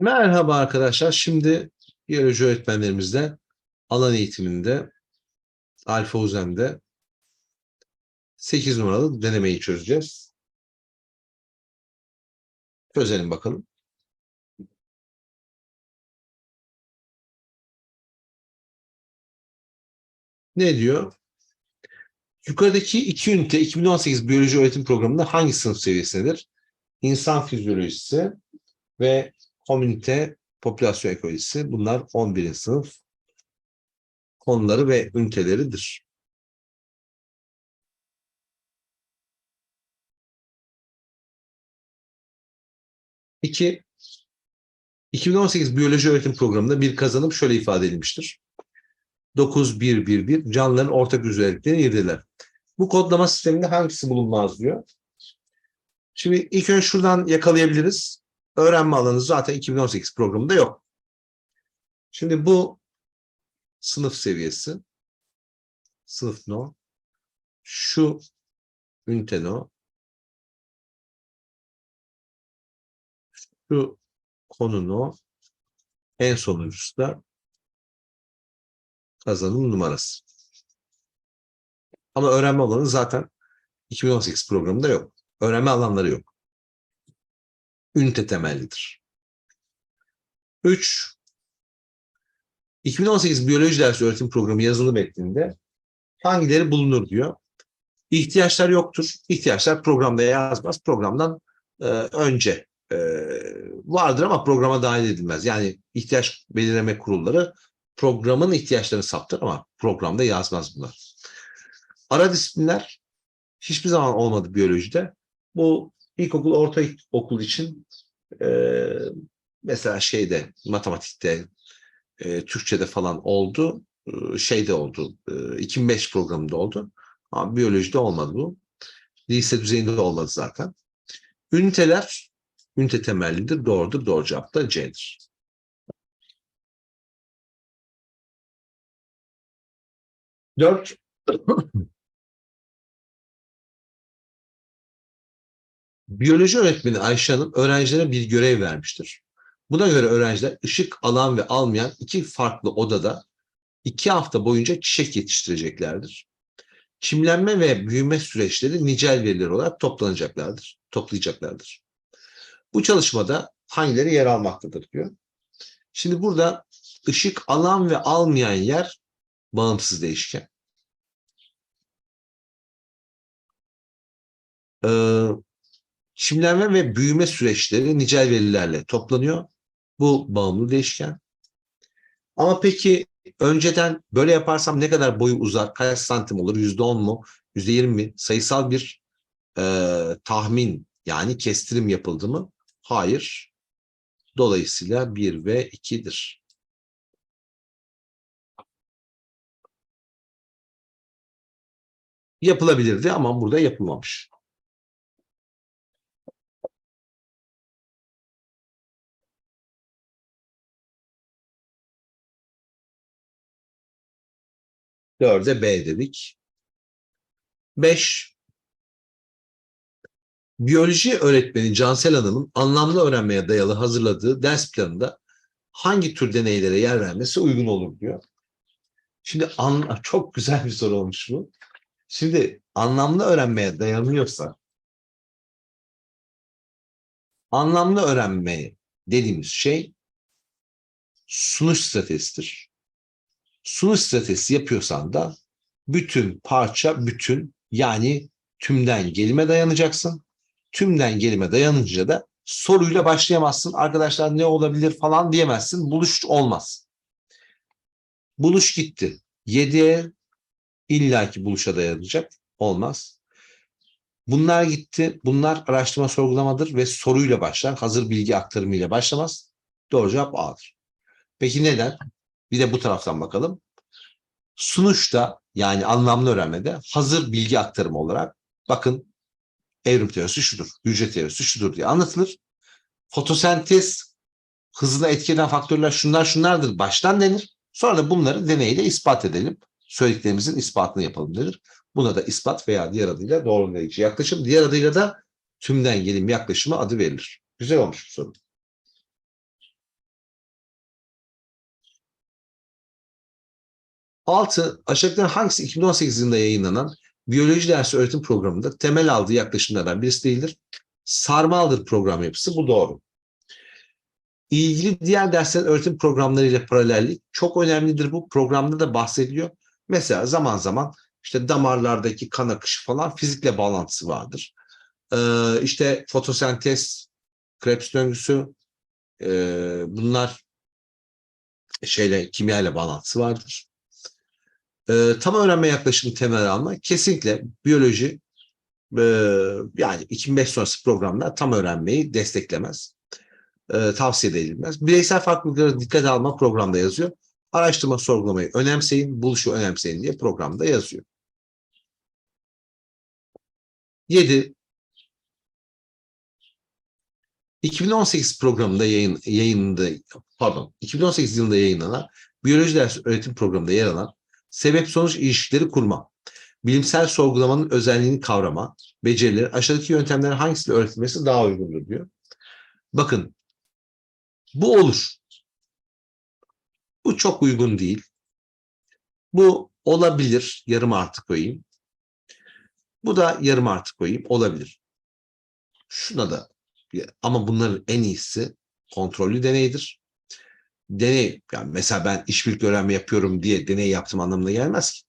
Merhaba arkadaşlar. Şimdi biyoloji öğretmenlerimizle alan eğitiminde Alfa Uzen'de 8 numaralı denemeyi çözeceğiz. Çözelim bakalım. Ne diyor? Yukarıdaki iki ünite 2018 biyoloji öğretim programında hangi sınıf seviyesindedir? İnsan fizyolojisi ve komünite popülasyon ekolojisi bunlar 11. sınıf konuları ve üniteleridir. İki, 2018 biyoloji öğretim programında bir kazanım şöyle ifade edilmiştir. 9111 canlıların ortak özelliklerini irdeler. Bu kodlama sisteminde hangisi bulunmaz diyor. Şimdi ilk önce şuradan yakalayabiliriz. Öğrenme alanı zaten 2018 programında yok. Şimdi bu sınıf seviyesi. Sınıf no. Şu ünite no. Şu konu no. En sonuncusu da kazanım numarası. Ama öğrenme alanı zaten 2018 programında yok. Öğrenme alanları yok. Ünite temellidir. 3. 2018 biyoloji dersi öğretim programı yazılı metninde hangileri bulunur diyor. İhtiyaçlar yoktur. İhtiyaçlar programda yazmaz. Programdan e, önce e, vardır ama programa dahil edilmez. Yani ihtiyaç belirleme kurulları programın ihtiyaçlarını saptır ama programda yazmaz bunlar. Ara disiplinler hiçbir zaman olmadı biyolojide. Bu ilkokul, ortaokul için e, mesela şeyde, matematikte, e, Türkçe'de falan oldu. E, şeyde oldu. E, 2005 programında oldu. Ama biyolojide olmadı bu. Lise düzeyinde de olmadı zaten. Üniteler, ünite temellidir. Doğrudur. Doğru cevap da C'dir. Dört. Biyoloji öğretmeni Ayşe Hanım öğrencilere bir görev vermiştir. Buna göre öğrenciler ışık alan ve almayan iki farklı odada iki hafta boyunca çiçek yetiştireceklerdir. Çimlenme ve büyüme süreçleri nicel veriler olarak toplanacaklardır, toplayacaklardır. Bu çalışmada hangileri yer almaktadır diyor. Şimdi burada ışık alan ve almayan yer bağımsız değişken. Ee, çimlenme ve büyüme süreçleri nicel verilerle toplanıyor. Bu bağımlı değişken. Ama peki önceden böyle yaparsam ne kadar boyu uzar, kaç santim olur, yüzde on mu, yüzde yirmi mi? Sayısal bir e, tahmin yani kestirim yapıldı mı? Hayır. Dolayısıyla 1 ve 2'dir. Yapılabilirdi ama burada yapılmamış. Dörde B dedik. Beş. Biyoloji öğretmeni Cansel Hanım'ın anlamlı öğrenmeye dayalı hazırladığı ders planında hangi tür deneylere yer vermesi uygun olur diyor. Şimdi an, çok güzel bir soru olmuş bu. Şimdi anlamlı öğrenmeye dayanıyorsa anlamlı öğrenme dediğimiz şey sunuş stratejisidir. Sunuş stratejisi yapıyorsan da bütün parça bütün yani tümden gelime dayanacaksın. Tümden gelime dayanınca da soruyla başlayamazsın. Arkadaşlar ne olabilir falan diyemezsin. Buluş olmaz. Buluş gitti. 7'ye illaki buluşa dayanacak. Olmaz. Bunlar gitti. Bunlar araştırma sorgulamadır ve soruyla başlar. Hazır bilgi aktarımıyla başlamaz. Doğru cevap A'dır. Peki neden? Bir de bu taraftan bakalım. Sunuşta yani anlamlı öğrenmede hazır bilgi aktarımı olarak bakın evrim teorisi şudur, hücre teorisi şudur diye anlatılır. Fotosentez hızına etkileyen faktörler şunlar şunlardır baştan denir. Sonra da bunları deneyle ispat edelim. Söylediklerimizin ispatını yapalım denir. Buna da ispat veya diğer adıyla doğrulayıcı yaklaşım. Diğer adıyla da tümden gelim yaklaşımı adı verilir. Güzel olmuş bu soru. 6. Aşağıdakilerin hangisi 2018 yılında yayınlanan biyoloji dersi öğretim programında temel aldığı yaklaşımlardan birisi değildir? Sarmaldır program yapısı. Bu doğru. İlgili diğer derslerin öğretim programlarıyla paralellik çok önemlidir. Bu programda da bahsediliyor. Mesela zaman zaman işte damarlardaki kan akışı falan fizikle bağlantısı vardır. Ee, işte fotosentez, Krebs döngüsü e, bunlar şeyle kimya ile bağlantısı vardır. Ee, tam öğrenme yaklaşımı temel alma kesinlikle biyoloji e, yani 2005 sonrası programlar tam öğrenmeyi desteklemez. E, tavsiye edilmez. Bireysel farklılıkları dikkate alma programda yazıyor. Araştırma sorgulamayı önemseyin, buluşu önemseyin diye programda yazıyor. 7. 2018 programında yayın, yayında pardon 2018 yılında yayınlanan biyoloji dersi öğretim programında yer alan sebep sonuç ilişkileri kurma, bilimsel sorgulamanın özelliğini kavrama, becerileri aşağıdaki yöntemlerin hangisiyle öğretilmesi daha uygundur diyor. Bakın bu olur. Bu çok uygun değil. Bu olabilir. Yarım artı koyayım. Bu da yarım artı koyayım. Olabilir. Şuna da ama bunların en iyisi kontrollü deneydir. Deney, yani mesela ben işbirlikli öğrenme yapıyorum diye deney yaptım anlamına gelmez ki.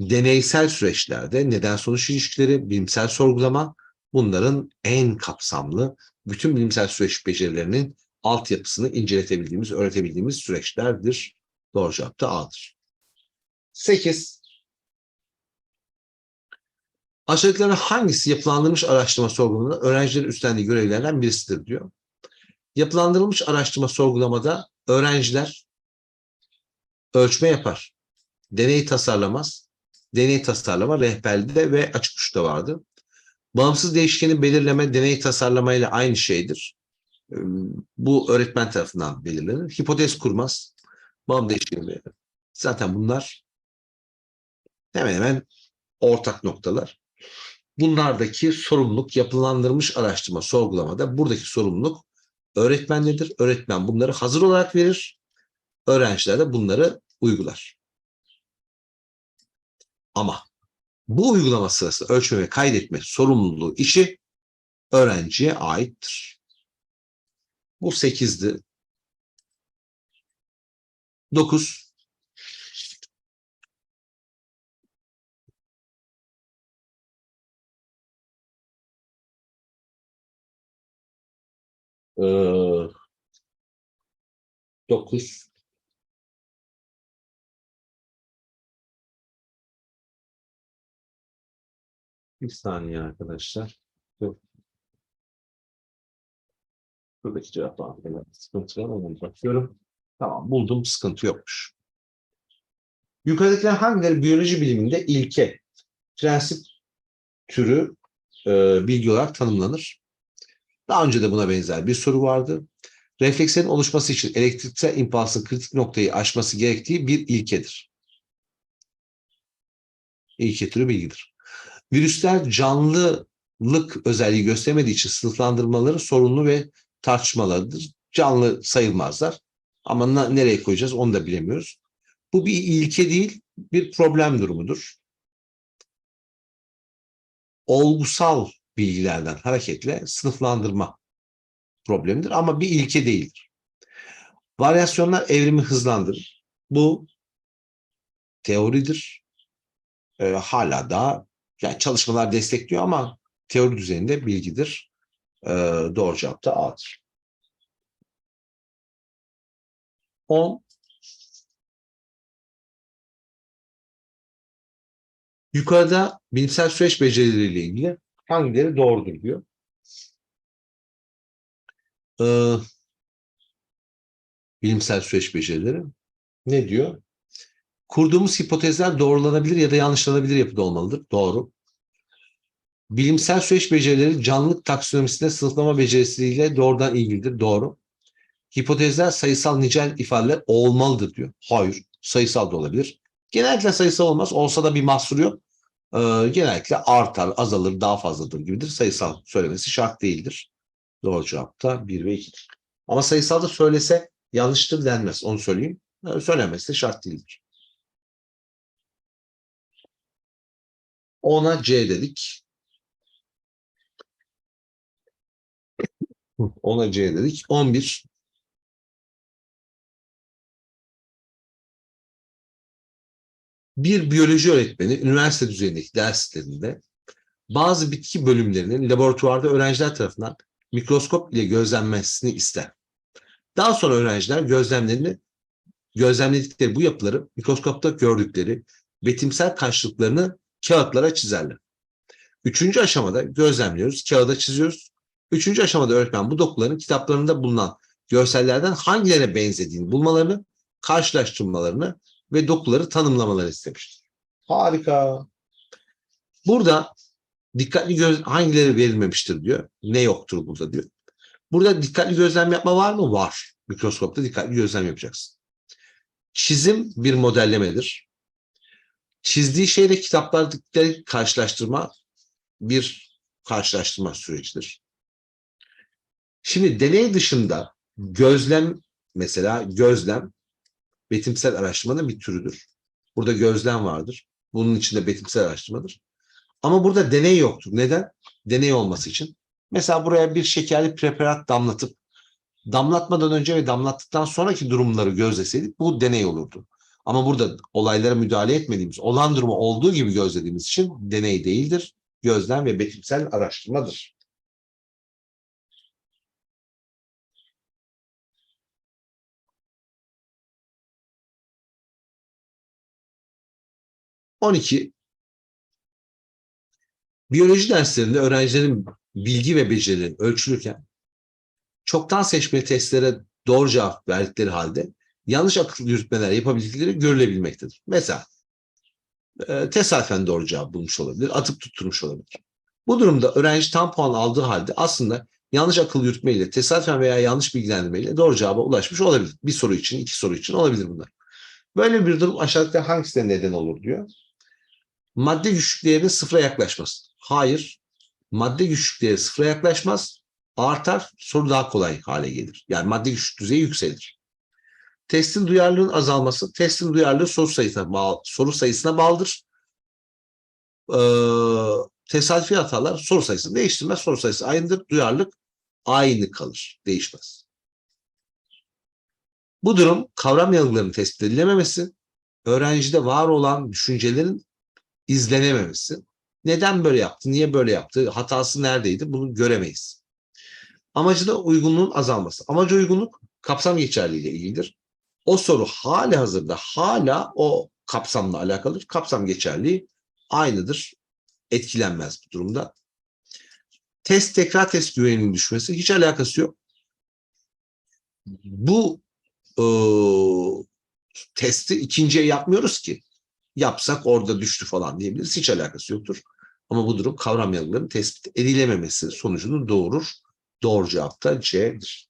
Deneysel süreçlerde neden sonuç ilişkileri, bilimsel sorgulama bunların en kapsamlı bütün bilimsel süreç becerilerinin altyapısını inceletebildiğimiz, öğretebildiğimiz süreçlerdir. Doğru cevap da A'dır. 8. Aşağıdakilerin hangisi yapılandırılmış araştırma sorgulamada öğrencilerin üstlendiği görevlerden birisidir diyor. Yapılandırılmış araştırma sorgulamada öğrenciler ölçme yapar. Deney tasarlamaz. Deney tasarlama rehberde ve açık uçta vardı. Bağımsız değişkeni belirleme deney tasarlama ile aynı şeydir. Bu öğretmen tarafından belirlenir. Hipotez kurmaz. Bağım değişkeni belirlenir. Zaten bunlar hemen hemen ortak noktalar. Bunlardaki sorumluluk yapılandırmış araştırma sorgulamada buradaki sorumluluk öğretmenlidir. Öğretmen bunları hazır olarak verir. Öğrenciler de bunları uygular. Ama bu uygulama sırasında ölçme ve kaydetme sorumluluğu işi öğrenciye aittir. Bu 8'di. 9. Ee, 9. Bir saniye arkadaşlar. Buradaki cevap. Sıkıntı var mı? Bakıyorum. Tamam buldum. Sıkıntı yokmuş. Yukarıdakiler hangileri biyoloji biliminde ilke, prensip türü e, bilgi olarak tanımlanır? Daha önce de buna benzer bir soru vardı. Reflekslerin oluşması için elektriksel impulsın kritik noktayı aşması gerektiği bir ilkedir. İlke türü bilgidir. Virüsler canlılık özelliği göstermediği için sınıflandırmaları sorunlu ve tartışmalıdır. Canlı sayılmazlar. Ama nereye koyacağız onu da bilemiyoruz. Bu bir ilke değil, bir problem durumudur. Olgusal bilgilerden hareketle sınıflandırma problemidir ama bir ilke değildir. Varyasyonlar evrimi hızlandırır. Bu teoridir. E, hala da yani çalışmalar destekliyor ama teori düzeyinde bilgidir. E, doğru cevap da A'dır. 10. Yukarıda bilimsel süreç becerileriyle ilgili hangileri doğrudur diyor. Ee, bilimsel süreç becerileri ne diyor? Kurduğumuz hipotezler doğrulanabilir ya da yanlışlanabilir yapıda olmalıdır. Doğru. Bilimsel süreç becerileri canlılık taksonomisinde sınıflama becerisiyle doğrudan ilgilidir. Doğru. Hipotezler sayısal nicel ifadeler olmalıdır diyor. Hayır. Sayısal da olabilir. Genellikle sayısal olmaz. Olsa da bir mahsur yok e, genellikle artar, azalır, daha fazladır gibidir. Sayısal söylemesi şart değildir. Doğru cevap da 1 ve 2. Ama sayısalda söylese yanlıştır denmez. Onu söyleyeyim. Ee, yani söylemesi de şart değildir. Ona C dedik. Ona C dedik. 11 Bir biyoloji öğretmeni üniversite düzeyindeki derslerinde bazı bitki bölümlerinin laboratuvarda öğrenciler tarafından mikroskop ile gözlenmesini ister. Daha sonra öğrenciler gözlemlerini gözlemledikleri bu yapıları mikroskopta gördükleri betimsel karşılıklarını kağıtlara çizerler. Üçüncü aşamada gözlemliyoruz, kağıda çiziyoruz. Üçüncü aşamada öğretmen bu dokuların kitaplarında bulunan görsellerden hangilerine benzediğini bulmalarını, karşılaştırmalarını ve dokuları tanımlamalarını istemiştir. Harika. Burada dikkatli göz hangileri verilmemiştir diyor. Ne yoktur burada diyor. Burada dikkatli gözlem yapma var mı? Var. Mikroskopta dikkatli gözlem yapacaksın. Çizim bir modellemedir. Çizdiği şeyle kitaplardaki karşılaştırma bir karşılaştırma sürecidir. Şimdi deney dışında gözlem mesela gözlem betimsel araştırmanın bir türüdür. Burada gözlem vardır. Bunun içinde betimsel araştırmadır. Ama burada deney yoktur. Neden? Deney olması için. Mesela buraya bir şekerli preparat damlatıp damlatmadan önce ve damlattıktan sonraki durumları gözleseydik bu deney olurdu. Ama burada olaylara müdahale etmediğimiz, olan durumu olduğu gibi gözlediğimiz için deney değildir. Gözlem ve betimsel araştırmadır. On iki. Biyoloji derslerinde öğrencilerin bilgi ve becerileri ölçülürken çoktan seçmeli testlere doğru cevap verdikleri halde yanlış akıl yürütmeler yapabildikleri görülebilmektedir. Mesela e, tesadüfen doğru cevap bulmuş olabilir, atıp tutturmuş olabilir. Bu durumda öğrenci tam puan aldığı halde aslında yanlış akıl yürütmeyle, tesadüfen veya yanlış bilgilendirmeyle doğru cevaba ulaşmış olabilir. Bir soru için, iki soru için olabilir bunlar. Böyle bir durum aşağıdaki hangisine neden olur diyor. Madde güçlüklerinin sıfıra yaklaşması. Hayır. Madde güçlükleri sıfıra yaklaşmaz. Artar, soru daha kolay hale gelir. Yani madde güçlük düzeyi yükselir. Testin duyarlılığın azalması, testin duyarlılığı soru sayısına, bağlı, soru sayısına bağlıdır. Ee, tesadüfi hatalar soru sayısını değiştirmez. Soru sayısı aynıdır. Duyarlılık aynı kalır. Değişmez. Bu durum kavram yanılgılarının tespit edilememesi, öğrencide var olan düşüncelerin izlenememesi. Neden böyle yaptı, niye böyle yaptı, hatası neredeydi bunu göremeyiz. Amacı da uygunluğun azalması. Amacı uygunluk kapsam geçerliğiyle ilgilidir. O soru hali hazırda hala o kapsamla alakalıdır. Kapsam geçerliği aynıdır. Etkilenmez bu durumda. Test tekrar test güveninin düşmesi hiç alakası yok. Bu e, testi ikinciye yapmıyoruz ki. Yapsak orada düştü falan diyebiliriz. Hiç alakası yoktur. Ama bu durum kavram yanılgılarının tespit edilememesi sonucunu doğurur. Doğru cevap da C'dir.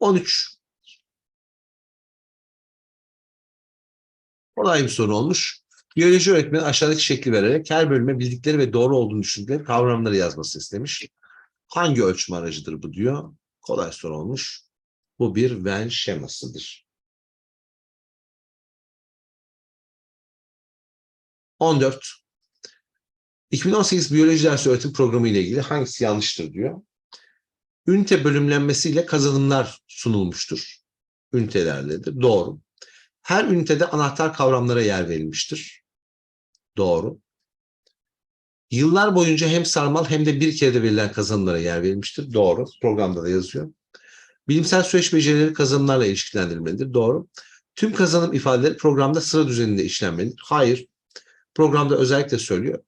On üç. Kolay bir soru olmuş. Biyoloji öğretmeni aşağıdaki şekli vererek her bölüme bildikleri ve doğru olduğunu düşündükleri kavramları yazması istemiş. Hangi ölçüm aracıdır bu diyor. Kolay soru olmuş. Bu bir Venn şemasıdır. 14. 2018 biyoloji dersi öğretim programı ile ilgili hangisi yanlıştır diyor. Ünite bölümlenmesiyle kazanımlar sunulmuştur. Ünitelerledir. Doğru. Her ünitede anahtar kavramlara yer verilmiştir. Doğru. Yıllar boyunca hem sarmal hem de bir kere de verilen kazanımlara yer verilmiştir. Doğru. Programda da yazıyor. Bilimsel süreç becerileri kazanımlarla ilişkilendirilmelidir. Doğru. Tüm kazanım ifadeleri programda sıra düzeninde işlenmelidir. Hayır. Programda özellikle söylüyor.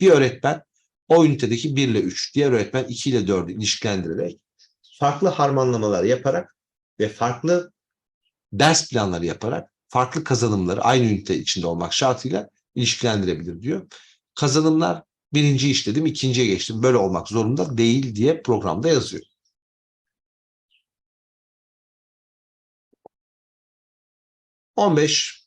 Bir öğretmen o ünitedeki 1 ile 3, diğer öğretmen 2 ile 4'ü ilişkilendirerek farklı harmanlamalar yaparak ve farklı ders planları yaparak farklı kazanımları aynı ünite içinde olmak şartıyla ilişkilendirebilir diyor. Kazanımlar birinci işledim, ikinciye geçtim. Böyle olmak zorunda değil diye programda yazıyor. On beş.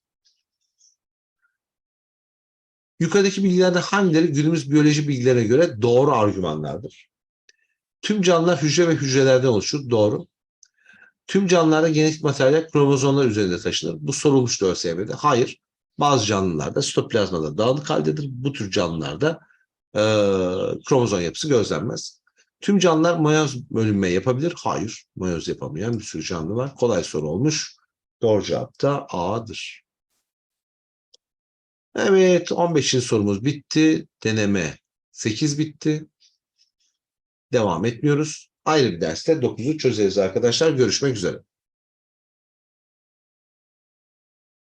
Yukarıdaki bilgilerde hangileri günümüz biyoloji bilgilerine göre doğru argümanlardır? Tüm canlılar hücre ve hücrelerden oluşur. Doğru. Tüm canlılarda genetik materyal kromozomlar üzerinde taşınır. Bu sorulmuştu ÖSYM'de. Hayır. Bazı canlılarda sitoplazmada dağınık haldedir. Bu tür canlılarda e, kromozom yapısı gözlenmez. Tüm canlılar mayoz bölünme yapabilir. Hayır. Mayoz yapamayan bir sürü canlı var. Kolay soru olmuş. Doğru cevap da A'dır. Evet 15. sorumuz bitti. Deneme 8 bitti. Devam etmiyoruz. Ayrı bir derste 9'u çözeriz arkadaşlar. Görüşmek üzere.